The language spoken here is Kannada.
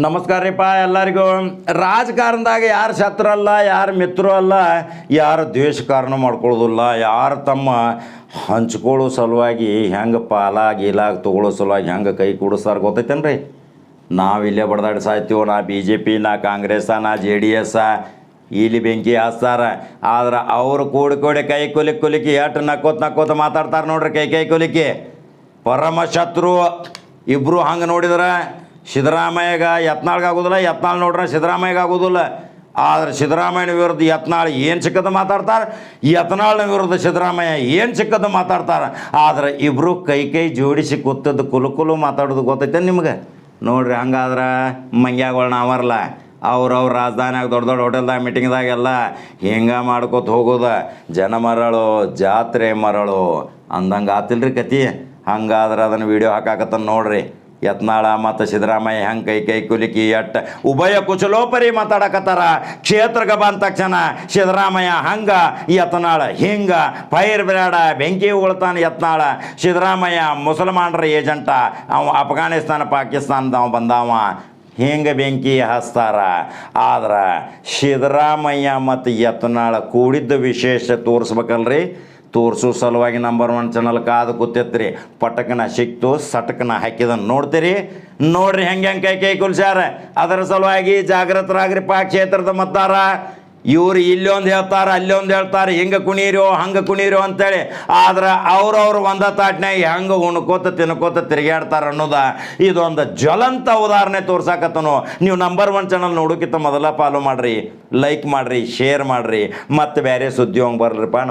ನಮಸ್ಕಾರ ರೀಪ್ಪ ಎಲ್ಲರಿಗೂ. ರಾಜಕಾರಣದಾಗ ಯಾರು ಶತ್ರು ಅಲ್ಲ, ಯಾರು ಮಿತ್ರ ಅಲ್ಲ, ಯಾರು ದ್ವೇಷ ಕಾರಣ ಮಾಡ್ಕೊಳ್ಳೋದಿಲ್ಲ, ಯಾರು ತಮ್ಮ ಹಂಚ್ಕೊಳ್ಳೋ ಸಲುವಾಗಿ ಹೆಂಗೆ ಪಾಲ ಗೀಲಾಗಿ ತೊಗೊಳ್ಳೋ ಸಲುವಾಗಿ ಹೆಂಗೆ ಕೈ ಕೂಡಿಸ್ತಾರ ಗೊತ್ತೈತೇನ್ರಿ? ನಾವು ಇಲ್ಲೇ ಬಡದಾಡಿ ಸಾಯ್ತೀವೋ, ನಾ ಬಿ ಜೆ ಪಿ ನಾ ಕಾಂಗ್ರೆಸ್ಸ ನಾ ಜೆ ಡಿ ಎಸ್ಸ ಇಲ್ಲಿ ಬೆಂಕಿ ಹಾಸ್ತಾರ. ಆದ್ರೆ ಅವರು ಕೂಡಿ ಕೂಡಿ ಕೈ ಕುಲಿಕ್ ಕುಲಿಕಿ ಎಷ್ಟು ನಕ್ಕೋತ ನಕ್ಕೋತ ಮಾತಾಡ್ತಾರೆ ನೋಡ್ರಿ ಕೈ ಕೈ ಕುಲಿಕಿ. ಪರಮ ಶತ್ರು ಇಬ್ಬರು ಹಂಗೆ ನೋಡಿದ್ರೆ ಸಿದ್ದರಾಮಯ್ಯಗ ಯತ್ನಾಳ್ಗೆ ಆಗೋದಿಲ್ಲ, ಯತ್ನಾಳ್ ನೋಡ್ರೆ ಸಿದ್ದರಾಮಯ್ಯಗೆ ಆಗೋದಿಲ್ಲ. ಆದ್ರೆ ಸಿದ್ದರಾಮಯ್ಯನ ವಿರುದ್ಧ ಯತ್ನಾಳ್ ಏನು ಸಿಕ್ಕದ ಮಾತಾಡ್ತಾರೆ? ಯತ್ನಾಳ್ನ ವಿರುದ್ಧ ಸಿದ್ದರಾಮಯ್ಯ ಏನು ಸಿಕ್ಕದ ಮಾತಾಡ್ತಾರೆ? ಆದ್ರೆ ಇಬ್ಬರು ಕೈ ಕೈ ಜೋಡಿಸಿ ಕೂತದ್ದು ಕುಲು ಕುಲು ಮಾತಾಡೋದು ಗೊತ್ತೈತೆ ನಿಮ್ಗೆ? ನೋಡ್ರಿ ಹಂಗಾದ್ರೆ ಮಂಗ್ಯಾಗಳನ್ನ ಅವರಲ್ಲ ಅವ್ರವ್ರ ರಾಜಧಾನಿಯಾಗ ದೊಡ್ಡ ದೊಡ್ಡ ಹೋಟೆಲ್ದಾಗ ಮೀಟಿಂಗ್ದಾಗೆಲ್ಲ ಹಿಂಗೆ ಮಾಡ್ಕೋತ ಹೋಗೋದ. ಜನ ಮರಳು, ಜಾತ್ರೆ ಮರಳು. ಅಂದಂಗೆ ಆತಿಲ್ರಿ ಕತಿ? ಹಂಗಾದ್ರೆ ಅದನ್ನು ವಿಡಿಯೋ ಹಾಕಾಕತ್ತ ನೋಡ್ರಿ. ಯತ್ನಾಳ ಮತ್ತು ಸಿದ್ದರಾಮಯ್ಯ ಹೆಂಗೆ ಕೈ ಕೈ ಕುಲಿಕಿ ಎಟ್ಟ ಉಭಯ ಕುಚಲೋಪರಿ ಮಾತಾಡಕತ್ತಾರ. ಕ್ಷೇತ್ರಕ್ಕೆ ಬಂದ ತಕ್ಷಣ ಸಿದ್ದರಾಮಯ್ಯ ಹಂಗ, ಯತ್ನಾಳ ಹಿಂಗೆ, ಪೈರ್ ಬೇಡ ಬೆಂಕಿ ಉಳ್ತಾನೆ ಯತ್ನಾಳ. ಸಿದ್ದರಾಮಯ್ಯ ಮುಸಲ್ಮಾನರ ಏಜೆಂಟ, ಅವ ಅಫ್ಘಾನಿಸ್ತಾನ ಪಾಕಿಸ್ತಾನದವ ಬಂದವ. ಹಿಂಗೆ ಬೆಂಕಿ ಹಚ್ತಾರ. ಆದ್ರೆ ಸಿದ್ದರಾಮಯ್ಯ ಮತ್ತು ಯತ್ನಾಳ ಕೂಡಿದ್ದ ವಿಶೇಷ ತೋರಿಸ್ಬೇಕಲ್ರಿ. ತೋರಿಸೋ ಸಲುವಾಗಿ ನಂಬರ್ ಒನ್ ಚಾನಲ್ ಕಾದು ಕೂತೈತ್ರಿ ಪಟಕನ ಸಿಕ್ತು, ಸಟಕನ ಹಾಕಿದನ್ನು ನೋಡ್ತೀರಿ. ನೋಡ್ರಿ ಹೆಂಗೆ ಹೆಂಗೆ ಕೈ ಕೈ ಕುಲ್ಸ್ಯಾರ. ಅದರ ಸಲುವಾಗಿ ಜಾಗೃತರಾಗ್ರಿಪ್ಪ ಕ್ಷೇತ್ರದ ಮತ್ತಾರ. ಇವ್ರು ಇಲ್ಲೊಂದು ಹೇಳ್ತಾರೆ, ಅಲ್ಲೊಂದು ಹೇಳ್ತಾರೆ. ಹಿಂಗೆ ಕುಣೀರೋ ಹಂಗೆ ಕುಣೀರೋ ಅಂತೇಳಿ. ಆದ್ರೆ ಅವ್ರವ್ರು ಒಂದ ತಾಟ್ನಾಗ ಹೆಂಗೆ ಉಣ್ಕೋತ, ತಿನ್ಕೋತ ತಿರುಗಾಡ್ತಾರ ಅನ್ನೋದ ಇದೊಂದು ಜ್ವಲಂತ ಉದಾಹರಣೆ ತೋರ್ಸಾಕತ್ತನು. ನೀವು ನಂಬರ್ ಒನ್ ಚಾನಲ್ ನೋಡೋಕ್ಕಿಂತ ಮೊದಲ ಫಾಲೋ ಮಾಡ್ರಿ ಲೈಕ್ ಮಾಡ್ರಿ ಶೇರ್ ಮಾಡ್ರಿ. ಮತ್ತು ಬೇರೆ ಸುದ್ದಿ ಹೋಗಿ ಬರ್ರಿಪ್ಪ